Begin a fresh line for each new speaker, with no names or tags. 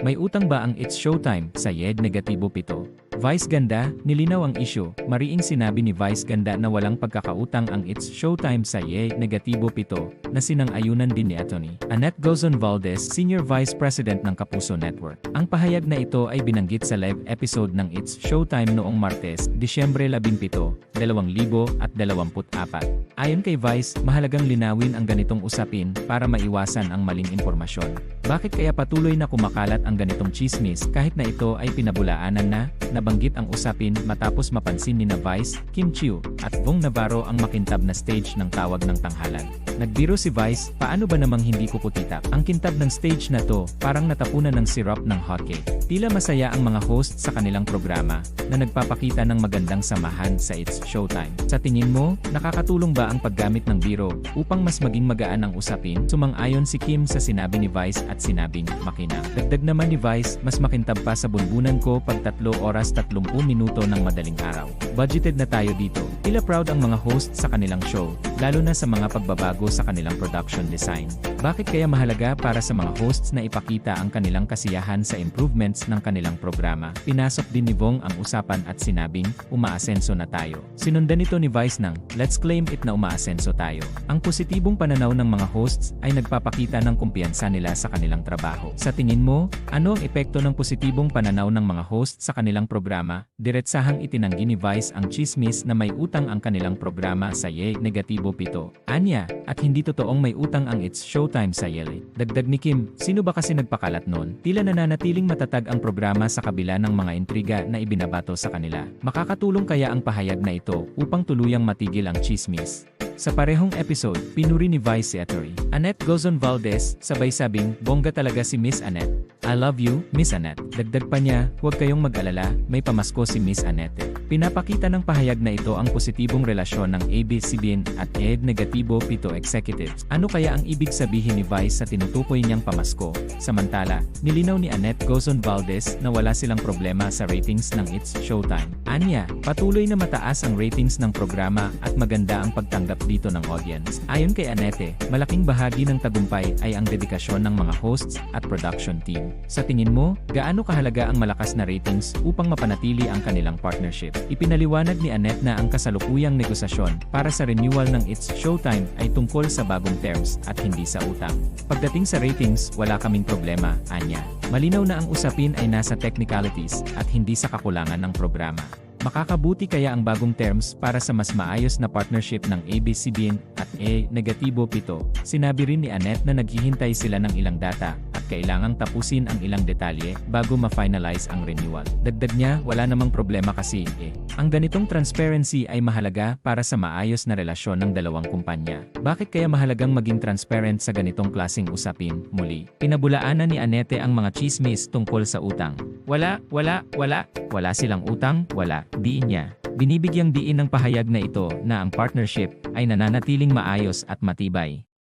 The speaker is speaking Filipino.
May utang ba ang It's Showtime sa YED Negatibo 7? Vice Ganda, nilinaw ang issue. Mariing sinabi ni Vice Ganda na walang pagkakautang ang It's Showtime sa YED Negatibo 7 na sinang-ayunan din ni Atty. Annette Gozon Valdez, Senior Vice President ng Kapuso Network. Ang pahayag na ito ay binanggit sa live episode ng It's Showtime noong Martes, Disyembre 17, 2024. Ayon kay Vice, mahalagang linawin ang ganitong usapin para maiwasan ang maling impormasyon. Bakit kaya patuloy na kumakalat ang ganitong chismis kahit na ito ay pinabulaanan na, nabanggit ang usapin matapos mapansin ni na Vice, Kim Chiu, at Vong Navarro ang makintab na stage ng tawag ng tanghalan. Nagbiro si Vice, paano ba namang hindi kukutitap? Ang kintab ng stage na to, parang natapunan ng syrup ng hotcake. Tila masaya ang mga host sa kanilang programa, na nagpapakita ng magandang samahan sa It's Showtime. Sa tingin mo, nakakatulong ba ang paggamit ng biro upang mas maging magaan ang usapin? Sumang-ayon si Kim sa sinabi ni Vice at sinabing makinang. Dagdag naman ni Vice, mas makintab pa sa bunbunan ko pag 3 oras 30 minuto ng madaling araw. Budgeted na tayo dito. Tila proud ang mga host sa kanilang show, lalo na sa mga pagbabago sa kanilang production design. Bakit kaya mahalaga para sa mga hosts na ipakita ang kanilang kasiyahan sa improvements ng kanilang programa? Pinasok din ni Vong ang usapan at sinabing, umaasenso na tayo. Sinundan ito ni Vice ng, let's claim it na umaasenso tayo. Ang positibong pananaw ng mga hosts ay nagpapakita ng kumpiyansa nila sa kanilang trabaho. Sa tingin mo, ano ang epekto ng positibong pananaw ng mga hosts sa kanilang programa? Diretsahang itinanggi ni Vice ang chismis na may utang ang kanilang programa sa Ye Negatibo 7. Anya, at hindi totoong may utang ang It's Showtime sa Yele. Dagdag ni Kim, sino ba kasi nagpakalat nun? Tila nananatiling matatag ang programa sa kabila ng mga intriga na ibinabato sa kanila. Makakatulong kaya ang pahayag na ito upang tuluyang matigil ang chismis. Sa parehong episode, pinuri ni Vice si Atty. Annette Gozon Valdez, sabay sabing, bongga talaga si Miss Annette. I love you, Miss Annette. Dagdag pa niya, huwag kayong mag-alala, may pamasko si Miss Annette. Pinapakita ng pahayag na ito ang positibong relasyon ng ABS-CBN at ED Negatibo Pito Executives. Ano kaya ang ibig sabihin ni Vice sa tinutukoy niyang pamasko? Samantala, nilinaw ni Annette Gozon Valdez na wala silang problema sa ratings ng It's Showtime. Anya, patuloy na mataas ang ratings ng programa at maganda ang pagtanggap dito ng audience. Ayon kay Annette, malaking bahagi ng tagumpay ay ang dedikasyon ng mga hosts at production team. Sa tingin mo, gaano kahalaga ang malakas na ratings upang mapanatili ang kanilang partnership? Ipinaliwanag ni Annette na ang kasalukuyang negosasyon para sa renewal ng It's Showtime ay tungkol sa bagong terms at hindi sa utang. Pagdating sa ratings, wala kaming problema, Anya. Malinaw na ang usapin ay nasa technicalities at hindi sa kakulangan ng programa. Makakabuti kaya ang bagong terms para sa mas maayos na partnership ng ABS-CBN at E Negatibo 7. Sinabi rin ni Annette na naghihintay sila ng ilang data at kailangang tapusin ang ilang detalye bago ma-finalize ang renewal. Dagdag niya, wala namang problema kasi eh. Ang ganitong transparency ay mahalaga para sa maayos na relasyon ng dalawang kumpanya. Bakit kaya mahalagang maging transparent sa ganitong klasing usapin? Muli, pinabulaanan ni Annette ang mga chismis tungkol sa utang. Wala, wala, wala, wala silang utang, wala, diin niya. Binibigyang diin ng pahayag na ito na ang partnership ay nananatiling maayos at matibay.